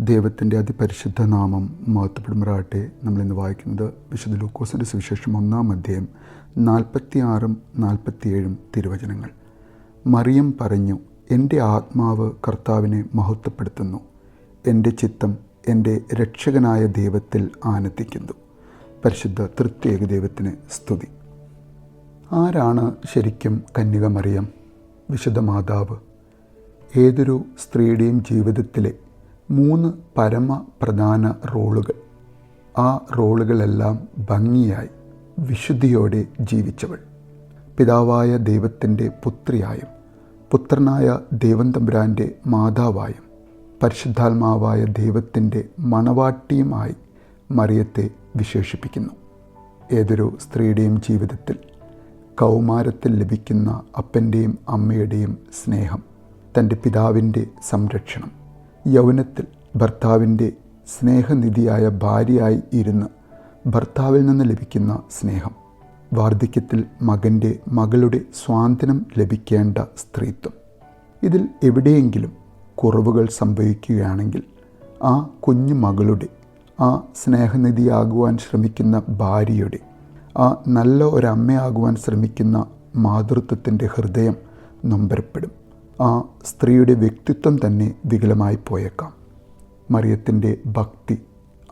ദൈവത്തിന്റെ അതിപരിശുദ്ധ നാമം മഹത്വപ്പെടുമാറാട്ടെ നമ്മളിന്ന് വായിക്കുന്നത് വിശുദ്ധ ലൂക്കോസിന്റെ സുവിശേഷം ഒന്നാം അധ്യായം നാൽപ്പത്തിയാറും നാൽപ്പത്തിയേഴും തിരുവചനങ്ങൾ. മറിയം പറഞ്ഞു എന്റെ ആത്മാവ് കർത്താവിനെ മഹത്വപ്പെടുത്തുന്നു. എന്റെ ചിത്തം എന്റെ രക്ഷകനായ ദൈവത്തിൽ ആനന്ദിക്കുന്നു. പരിശുദ്ധ തൃത്യേക ദൈവത്തിന് സ്തുതി. ആരാണ് ശരിക്കും കന്യക മറിയം? വിശുദ്ധ മാതാവ്. ഏതൊരു സ്ത്രീയുടെയും ജീവിതത്തിലെ മൂന്ന് പരമ പ്രധാന റോളുകൾ. ആ റോളുകളെല്ലാം ഭംഗിയായി വിശുദ്ധിയോടെ ജീവിച്ചവൾ. പിതാവായ ദൈവത്തിന്റെ പുത്രിയായും പുത്രനായ ദൈവം തമ്പുരാന്റെ മാതാവായും പരിശുദ്ധാത്മാവായ ദൈവത്തിന്റെ മണവാട്ടിയുമായി മറിയത്തെ വിശേഷിപ്പിക്കുന്നു. ഏതൊരു സ്ത്രീയുടെയും ജീവിതത്തിൽ കൗമാരത്തിൽ ലഭിക്കുന്ന അപ്പന്റെയും അമ്മയുടെയും സ്നേഹം തന്റെ പിതാവിന്റെ സംരക്ഷണം യൗവനത്തിൽ ഭർത്താവിന്റെ സ്നേഹനിധിയായ ഭാര്യയായി ഇരുന്ന് ഭർത്താവിൽ നിന്ന് ലഭിക്കുന്ന സ്നേഹം വാർദ്ധക്യത്തിൽ മകന്റെ മകളുടെ സ്വാതന്ത്ര്യം ലഭിക്കേണ്ട സ്ത്രീത്വം. ഇതിൽ എവിടെയെങ്കിലും കുറവുകൾ സംഭവിക്കുകയാണെങ്കിൽ ആ കുഞ്ഞു മകളുടെ ആ സ്നേഹനിധിയാകുവാൻ ശ്രമിക്കുന്ന ഭാര്യയുടെ ആ നല്ല ഒരമ്മയാകുവാൻ ശ്രമിക്കുന്ന മാതൃത്വത്തിന്റെ ഹൃദയം നൊമ്പരപ്പെടും. ആ സ്ത്രീയുടെ വ്യക്തിത്വം തന്നെ വികലമായി പോയേക്കാം. മറിയത്തിന്റെ ഭക്തി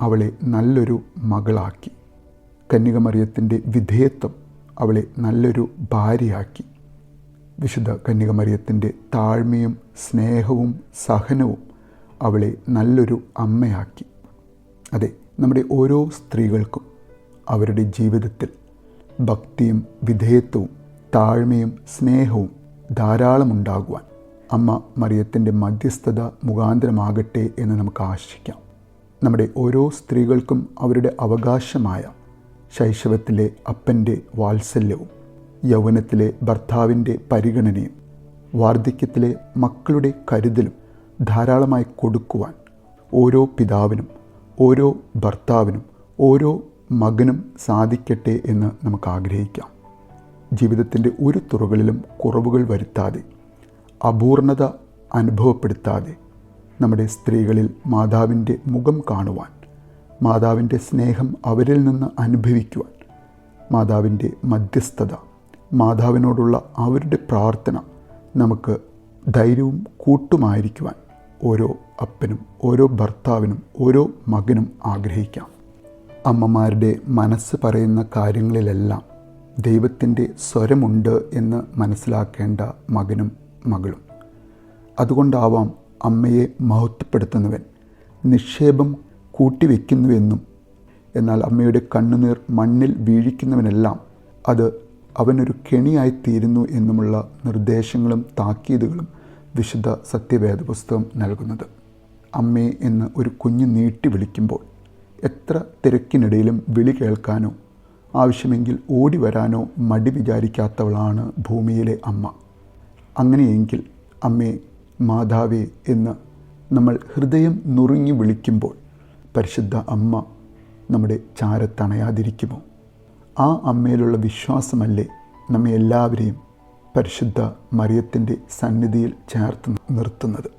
അവളെ നല്ലൊരു മകളാക്കി. കന്യക മറിയത്തിന്റെ വിധേയത്വം അവളെ നല്ലൊരു ഭാര്യയാക്കി. വിശുദ്ധ കന്യക മറിയത്തിന്റെ താഴ്മയും സ്നേഹവും സഹനവും അവളെ നല്ലൊരു അമ്മയാക്കി. അതെ നമ്മുടെ ഓരോ സ്ത്രീകൾക്കും അവരുടെ ജീവിതത്തിൽ ഭക്തിയും വിധേയത്വവും താഴ്മയും സ്നേഹവും ധാരാളമുണ്ടാകുവാൻ അമ്മ മറിയത്തിന്റെ മധ്യസ്ഥത മുഖാന്തരമാകട്ടെ എന്ന് നമുക്ക് ആശിക്കാം. നമ്മുടെ ഓരോ സ്ത്രീകൾക്കും അവരുടെ അവകാശമായ ശൈശവത്തിലെ അപ്പന്റെ വാത്സല്യവും യൗവനത്തിലെ ഭർത്താവിന്റെ പരിഗണനയും വാർദ്ധക്യത്തിലെ മക്കളുടെ കരുതലും ധാരാളമായി കൊടുക്കുവാൻ ഓരോ പിതാവിനും ഓരോ ഭർത്താവിനും ഓരോ മകനും സാധിക്കട്ടെ എന്ന് നമുക്ക് ആഗ്രഹിക്കാം. ജീവിതത്തിന്റെ ഒരു തുറകളിലും കുറവുകൾ വരുത്താതെ അപൂർണത അനുഭവപ്പെടുത്താതെ നമ്മുടെ സ്ത്രീകളിൽ മാതാവിന്റെ മുഖം കാണുവാൻ മാതാവിന്റെ സ്നേഹം അവരിൽ നിന്ന് അനുഭവിക്കുവാൻ മാതാവിന്റെ മധ്യസ്ഥത മാതാവിനോടുള്ള അവരുടെ പ്രാർത്ഥന നമുക്ക് ധൈര്യവും കൂട്ടുമായിരിക്കുവാൻ ഓരോ അപ്പനും ഓരോ ഭർത്താവിനും ഓരോ മകനും ആഗ്രഹിക്കാം. അമ്മമാരുടെ മനസ്സ് പറയുന്ന കാര്യങ്ങളിലെല്ലാം ദൈവത്തിന്റെ സ്വരമുണ്ട് എന്ന് മനസ്സിലാക്കേണ്ട മകനും മകളും. അതുകൊണ്ടാവാം അമ്മയെ മഹത്വപ്പെടുത്തുന്നവൻ നിക്ഷേപം കൂട്ടിവെക്കുന്നുവെന്നും എന്നാൽ അമ്മയുടെ കണ്ണുനീർ മണ്ണിൽ വീഴിക്കുന്നവനെല്ലാം അത് അവനൊരു കെണിയായിത്തീരുന്നു എന്നുമുള്ള നിർദ്ദേശങ്ങളും താക്കീതുകളും വിശുദ്ധ സത്യവേദപുസ്തകം നൽകുന്നത്. അമ്മേ എന്ന് ഒരു കുഞ്ഞ് നീട്ടി വിളിക്കുമ്പോൾ എത്ര തിരക്കിനിടയിലും വിളി കേൾക്കാനോ ആവശ്യമെങ്കിൽ ഓടി വരാനോ മടി വിചാരിക്കാത്തവളാണ് ഭൂമിയിലെ അമ്മ. അങ്ങനെയെങ്കിൽ അമ്മേ മാതാവേ എന്ന് നമ്മൾ ഹൃദയം നുറുങ്ങി വിളിക്കുമ്പോൾ പരിശുദ്ധ അമ്മ നമ്മുടെ ചാരത്തണയാതിരിക്കുമോ? ആ അമ്മയിലുള്ള വിശ്വാസമല്ലേ നമ്മെ എല്ലാവരെയും പരിശുദ്ധ മറിയത്തിന്റെ സന്നിധിയിൽ ചേർത്ത് നിർത്തുന്നത്.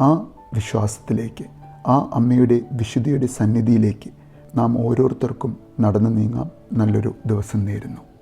ആ വിശ്വാസത്തിലേക്ക് ആ അമ്മയുടെ വിശുദ്ധിയുടെ സന്നിധിയിലേക്ക് നാം ഓരോരുത്തർക്കും നടന്നു നീങ്ങാം. നല്ലൊരു ദിവസം നേരുന്നു.